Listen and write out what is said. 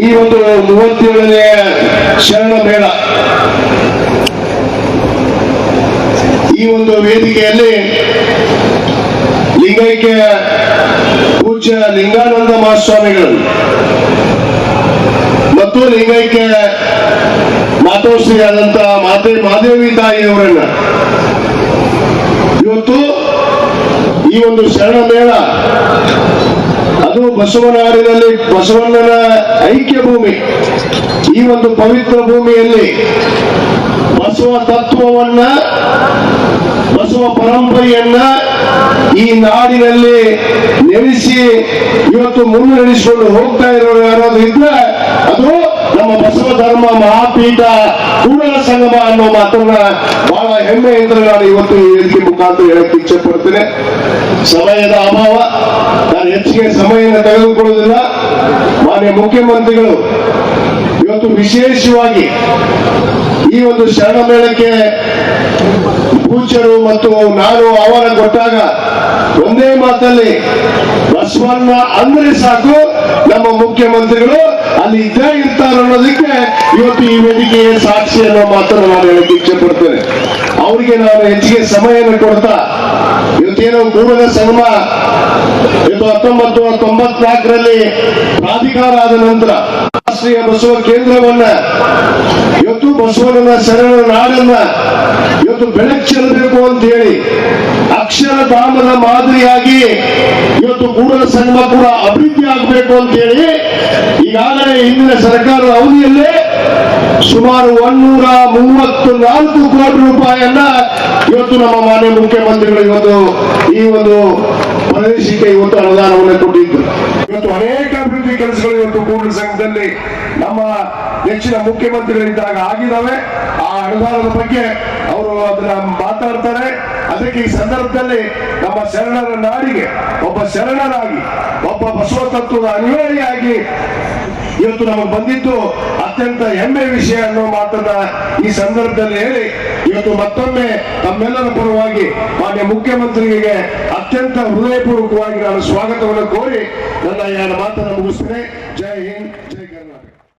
ಈ ಒಂದು ಮೂವತ್ತೇಳನೇ ಶರಣ ಮೇಳ ಈ ಒಂದು ವೇದಿಕೆಯಲ್ಲಿ ಲಿಂಗೈಕ್ಯ ಪೂಜ್ಯ ಲಿಂಗಾನಂದ ಮಹಾಸ್ವಾಮಿಗಳು ಮತ್ತು ಲಿಂಗೈಕ್ಯ ಮಾತೋಶ್ರೀಯಾದಂತ ಮಾತೆ ಮಾದೇವಿ ತಾಯಿಯವರನ್ನ ಇವತ್ತು ಈ ಒಂದು ಶರಣ ಮೇಳ ಅದು ಬಸವನಾಡಿನಲ್ಲಿ ಬಸವಣ್ಣನ ಐಕ್ಯ ಭೂಮಿ. ಈ ಒಂದು ಪವಿತ್ರ ಭೂಮಿಯಲ್ಲಿ ಬಸವ ತತ್ವವನ್ನ, ಬಸವ ಪರಂಪರೆಯನ್ನ ಈ ನಾಡಿನಲ್ಲಿ ನೆಲೆಸಿ ಇವತ್ತು ಮುನ್ನಡೆಸಿಕೊಂಡು ಹೋಗ್ತಾ ಇರೋರು ಯಾರಾದ್ರೂ ಇದ್ರೆ ಅದು ನಮ್ಮ ಬಸವ ಧರ್ಮ ಮಹಾಪೀಠ ಕೂಡಲ ಸಂಗಮ ಅನ್ನೋ ಮಾತನ್ನ ಬಹಳ ಹೆಮ್ಮೆಯಿಂದ ನಾನು ಇವತ್ತು ಈ ರೀತಿ ಮುಖಾಂತರ ಹೇಳಕ್ಕೆ ಇಚ್ಛೆ ಪಡ್ತೇನೆ. ಸಮಯದ ಅಭಾವ. ಹೆಚ್ಚಿಗೆ ಸಮಯವನ್ನು ತೆಗೆದುಕೊಳ್ಳುವುದಿಲ್ಲ. ಮಾನ್ಯ ಮುಖ್ಯಮಂತ್ರಿಗಳು, ಇವತ್ತು ವಿಶೇಷವಾಗಿ ಈ ಒಂದು ಶರಣ ಮೇಳಕ್ಕೆ ಪೂಜ್ಯರು ಮತ್ತು ನಾನು ಆಹ್ವಾನ ಕೊಟ್ಟಾಗ ಒಂದೇ ಮಾತಲ್ಲಿ, ಬಸವಣ್ಣ ಅಂದ್ರೆ ಸಾಕು ನಮ್ಮ ಮುಖ್ಯಮಂತ್ರಿಗಳು. ಅಲ್ಲಿ ಇದ್ದೇ ಇರ್ತಾರೆ ಅನ್ನೋದಕ್ಕೆ ಇವತ್ತು ಈ ವೇದಿಕೆಯ ಸಾಕ್ಷಿ ಅನ್ನೋ ಮಾತನ್ನು ನಾನು ಹೇಳಕ್ಕೆ ಇಚ್ಛೆ ಪಡ್ತೇನೆ. ಅವರಿಗೆ ನಾನು ಹೆಚ್ಚಿಗೆ ಸಮಯನ ಕೊಡ್ತಾ ಇವತ್ತೇನೋ ಕೂಡಲ ಸಂಗಮ ಇವತ್ತು ಹತ್ತೊಂಬತ್ತು ತೊಂಬತ್ನಾಲ್ಕರಲ್ಲಿ ಪ್ರಾಧಿಕಾರ ಆದ ನಂತರ ರಾಷ್ಟ್ರೀಯ ಬಸವ ಕೇಂದ್ರವನ್ನ, ಇವತ್ತು ಬಸವನ ಶರಣ ನಾಡನ್ನ ಇವತ್ತು ಬೆಳಕು ಚೆಲ್ಲಬೇಕು ಅಂತ ಹೇಳಿ ಅಕ್ಷರ ಧಾಮದ ಮಾದರಿಯಾಗಿ ಇವತ್ತು ಕೂಡಲ ಸಂಗಮ ಕೂಡ ಅಭಿವೃದ್ಧಿ ಆಗಬೇಕು ಅಂತ ಹೇಳಿ ಈಗಾಗಲೇ ಹಿಂದಿನ ಸರ್ಕಾರದ ಅವಧಿಯಲ್ಲೇ ಸುಮಾರು ಒನ್ನೂರ ಮೂವತ್ತು ನಾಲ್ಕು ಕೋಟಿ ರೂಪಾಯಿಯನ್ನ ಇವತ್ತು ನಮ್ಮ ಮಾನ್ಯ ಮುಖ್ಯಮಂತ್ರಿಗಳು ಇವತ್ತು ಈ ಒಂದು ಪ್ರದೇಶಕ್ಕೆ ಇವತ್ತು ಅನುದಾನವನ್ನು ಕೊಟ್ಟಿದ್ದು ಇವತ್ತು ಅನೇಕ ಅಭಿವೃದ್ಧಿ ಕೆಲಸಗಳು ಇವತ್ತು ಕೂಡಲ ಸಂಘದಲ್ಲಿ ನಮ್ಮ ನೆಚ್ಚಿನ ಮುಖ್ಯಮಂತ್ರಿಗಳಿದ್ದಾಗ ಆಗಿದ್ದಾವೆ ಆ ಅನುದಾನದ ಬಗ್ಗೆ ಅವರು ಅದನ್ನ ಮಾತಾಡ್ತಾರೆ. ಅದಕ್ಕೆ ಈ ಸಂದರ್ಭದಲ್ಲಿ ನಮ್ಮ ಶರಣರ ನಾಡಿಗೆ ಒಬ್ಬ ಶರಣರಾಗಿ ಒಬ್ಬ ಬಸವ ತತ್ವದ ಅನ್ವಯಿಯಾಗಿ ಇವತ್ತು ನಮಗೆ ಬಂದಿದ್ದು ಅತ್ಯಂತ ಹೆಮ್ಮೆ ವಿಷಯ ಅನ್ನೋ ಮಾತನ್ನ ಈ ಸಂದರ್ಭದಲ್ಲಿ ಹೇಳಿ, ಇವತ್ತು ಮತ್ತೊಮ್ಮೆ ತಮ್ಮೆಲ್ಲರ ಪರವಾಗಿ ಮಾನ್ಯ ಮುಖ್ಯಮಂತ್ರಿಗೆ ಅತ್ಯಂತ ಹೃದಯಪೂರ್ವಕವಾಗಿ ನಾನು ಸ್ವಾಗತವನ್ನು ಕೋರಿ ನನ್ನ ಮಾತನ್ನು ಮುಗಿಸ್ತೇನೆ. ಜೈ ಹಿಂದ್